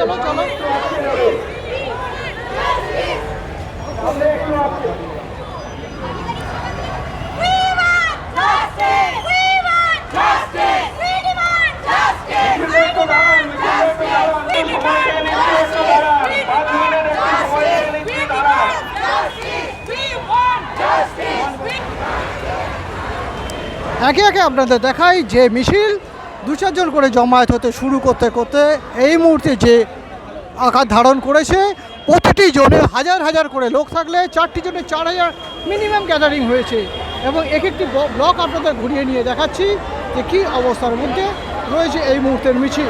চলো চলো। একে একে আপনাদের দেখাই যে মিছিল দু চারজন করে জমায়েত হতে শুরু করতে করতে এই মুহূর্তে যে আকার ধারণ করেছে, প্রতিটি জনে হাজার হাজার করে লোক থাকলে, চারটি জনে চার হাজার মিনিমাম গ্যাদারিং হয়েছে। এবং এক একটি ব্লক আপনাদের ঘুরিয়ে নিয়ে দেখাচ্ছি যে কী অবস্থার মধ্যে রয়েছে এই মুহূর্তের মিছিল।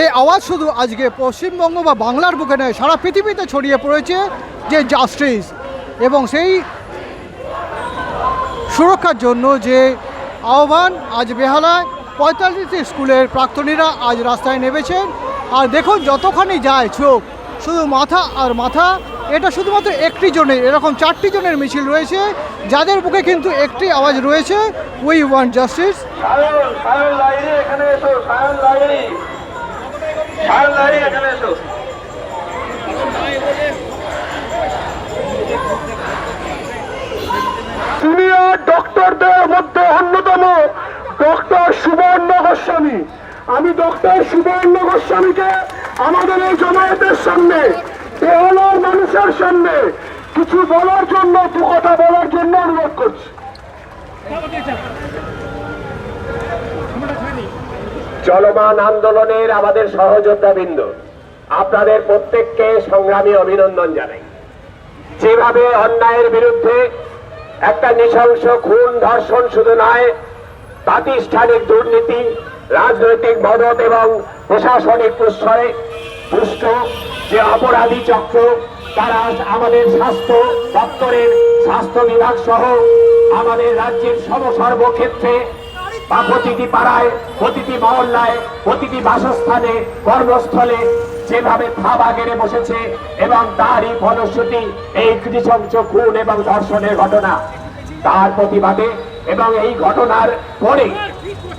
এই আওয়াজ শুধু আজকে পশ্চিমবঙ্গ বা বাংলার বুকে নয়, সারা পৃথিবীতে ছড়িয়ে পড়েছে যে জাস্টিস এবং সেই সুরক্ষার জন্য যে আহ্বান আজ বেহালায় পঁয়তাল্লিশটি স্কুলের প্রাক্তনীরা আজ রাস্তায় নেমেছেন। আর দেখুন যতখানি যায় চোখ, শুধু মাথা আর মাথা, এটা শুধুমাত্র একটি জনের, এরকম চারটি জনের মিছিল রয়েছে, যাদের বুকে কিন্তু একটি আওয়াজ রয়েছে উই ওয়ান্ট জাস্টিস সিনিয়র ডক্টরদের মধ্যে অন্যতম ডক্টর সুবর্ণ গোস্বামী। আমি ডক্টর সুবর্ণ গোস্বামীকে আমাদের এই জমায়েতের সামনে, বেহালার মানুষের সামনে কিছু বলার জন্য, দু কথা বলার জন্য অনুরোধ করছি। চলমান আন্দোলনের আমাদের সহযোদ্ধাবৃন্দ আপনাদের প্রত্যেককে সংগ্রামী অভিনন্দন জানাই। যেভাবে অন্যায়ের বিরুদ্ধে একটা নৃশংস খুন ধর্ষণ শুধু নয়, প্রাতিষ্ঠানিক দুর্নীতি, রাজনৈতিক মদত এবং প্রশাসনিক প্রশ্রয়ে পুষ্ট যে অপরাধী চক্র, তারা আমাদের স্বাস্থ্য দপ্তরের স্বাস্থ্য বিভাগ সহ আমাদের রাজ্যের সর্বক্ষেত্রে বা প্রতিটি পাড়ায়, প্রতিটি মহল্লায়, প্রতিটি বাসস্থানে, কর্মস্থলে যেভাবে থাবা গেড়ে বসেছে এবং তারই ফলশ্রুতি এই নৃশংস খুন এবং ধর্ষণের ঘটনা, তার প্রতিবাদে এবং এই ঘটনার পরে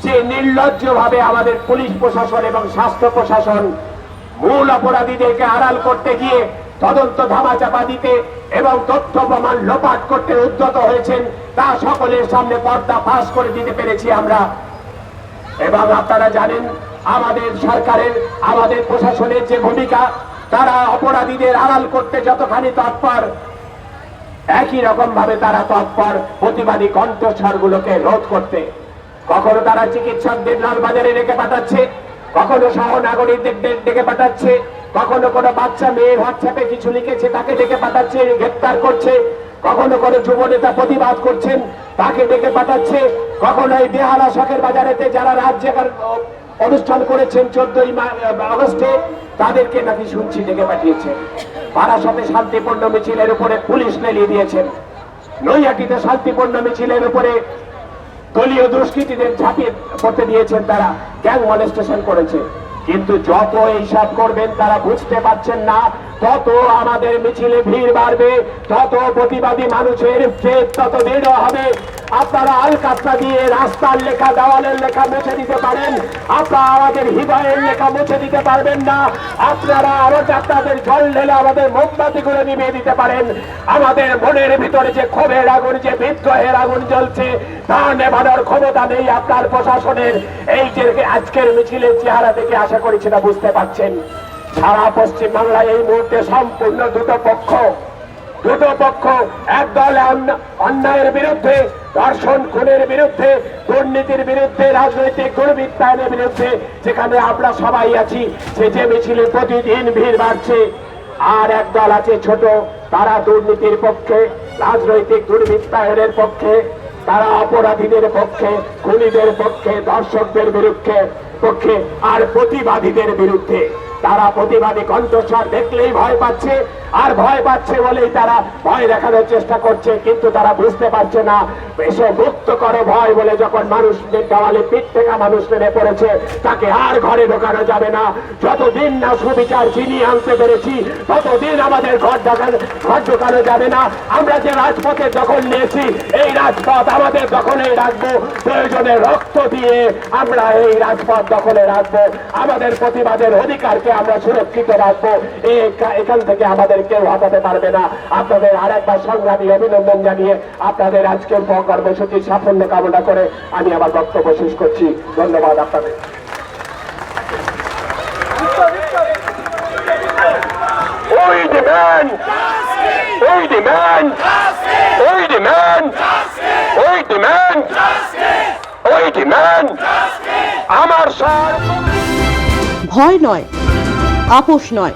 যে নির্লজ্জভাবে আমাদের পুলিশ প্রশাসন এবং স্বাস্থ্য প্রশাসন মূল অপরাধীদেরকে আড়াল করতে গিয়ে তদন্ত ধামাচাপা দিতে এবং তথ্য প্রমাণ লোপাট করতে উদ্যত হয়েছেন, তা সকলের সামনে পর্দা ফাঁস করে দিতে পেরেছি আমরা। এবং আপনারা জানেন, আমাদের সরকারের, আমাদের প্রশাসনের যে ভূমিকা, তারা অপরাধীদের আড়াল করতে যতখানি তৎপর, একই রকম ভাবে তারা তৎপর প্রতিবাদী কণ্ঠস্বরগুলোকে রোধ করতে। কখনো তারা চিকিৎসকদের লালবাজারে রেখে পাঠাচ্ছে, কখনো সহ নাগরিকদের ডেকে পাঠাচ্ছে কখনো কোনো বাচ্চা মেয়ে হোয়াটসঅ্যাপে কিছু লিখেছে, তাকে ডেকে পাঠাচ্ছে, গ্রেপ্তার করছে। কখনো কোনো যুব নেতা প্রতিবাদ করছেন, তাকে ডেকে পাঠাচ্ছে। কখনো এই বেহালা শখের বাজারেতে যারা রাজ্যে অনুষ্ঠান করেছেন চোদ্দই আগস্টে, তাদেরকে নাকি শুনছি ডেকে পাঠিয়েছে। বারাসতে শান্তিপূর্ণ মিছিলের উপরে পুলিশ লেলিয়ে দিয়েছেন। নৈহাটিতে শান্তিপূর্ণ মিছিলের উপরে দলীয় দুষ্কৃতীদের ঝাঁপিয়ে পড়তে দিয়েছেন তারা। গ্যাং মলেস্টেশন করেছে। কিন্তু যত এইসব করবেন তারা বুঝতে পারছেন না তত আমাদের মিছিলে ভিড় বাড়বে তত প্রতিবাদী মানুষের জেদ তত দৃঢ় হবে। আপনারা আলকাতরা দিয়ে রাস্তার লেখা, দেওয়ালের লেখা মুছে দিতে পারেন। আপনারা আমাদের হৃদয়ের লেখা মুছে দিতে পারবেন না। আপনারা আরও আপনাদের জল ঢেলে আমাদের মোমবাতি করে নিভিয়ে দিতে পারেন। আমাদের মনের ভিতরে যে ক্ষোভের আগুন, যে বিদ্রোহের আগুন জ্বলছে, তা নেভানোর ক্ষমতা নেই আপনার প্রশাসনের। এই যে আজকের মিছিলের চেহারা থেকে আশা করি সেটা বুঝতে পারছেন। সারা পশ্চিম বাংলায় এই মুহূর্তে সম্পূর্ণ দুটো পক্ষ। দুটো পক্ষ, এক দল অন্যায়ের বিরুদ্ধে দর্শন খুনের বিরুদ্ধে, দুর্নীতির বিরুদ্ধে, রাজনৈতিক দুর্বৃত্তায়নের বিরুদ্ধে, যেখানে আমরা সবাই আছি, সে যে মিছিলে প্রতিদিন ভিড় বাড়ছে। আর এক দল আছে ছোট, তারা দুর্নীতির পক্ষে, রাজনৈতিক দুর্বৃত্তায়নের পক্ষে, তারা অপরাধীদের পক্ষে, খুনিদের পক্ষে দর্শকদের বিরুদ্ধে পক্ষে, আর প্রতিবাদীদের বিরুদ্ধে। তারা প্রতিবাদী কণ্ঠস্বর দেখলেই ভয় পাচ্ছে। আর ভয় পাচ্ছে বলেই তারা ভয় দেখানোর চেষ্টা করছে, কিন্তু তারা বুঝতে পারছে না। এসে মুক্ত করো ভয় বলে যখন মানুষদের দেওয়ালে পিঠ থেকে মানুষ নেমে পড়েছে, তাকে আর ঘরে ঢোকানো যাবে না। যতদিন না সুবিচার চিনিয়ে আনতে পেরেছি, ততদিন আমাদের ঘর ঢোকানো ঘর ঢোকানো যাবে না। আমরা যে রাজপথের দখল নিয়েছি, এই রাজপথ আমাদের দখলে রাখব। প্রয়োজনে রক্ত দিয়ে আমরা এই রাজপথ দখলে রাখব। আমাদের প্রতিবাদের অধিকারকে আমরা সুরক্ষিত রাখব। এখান থেকে আমাদের কেউ হটাতে পারবে না। আপনাদের আর একবার সংগ্রামী অভিনন্দন জানিয়ে আপনাদের আজকের কর্মসূচির সাফল্য কামনা করে আমি আমার বক্তব্য শেষ করছি। ধন্যবাদ আপনাদের। We demand We demand We demand We demand We demand আমার সার ভয় নয় আপোষ নয়।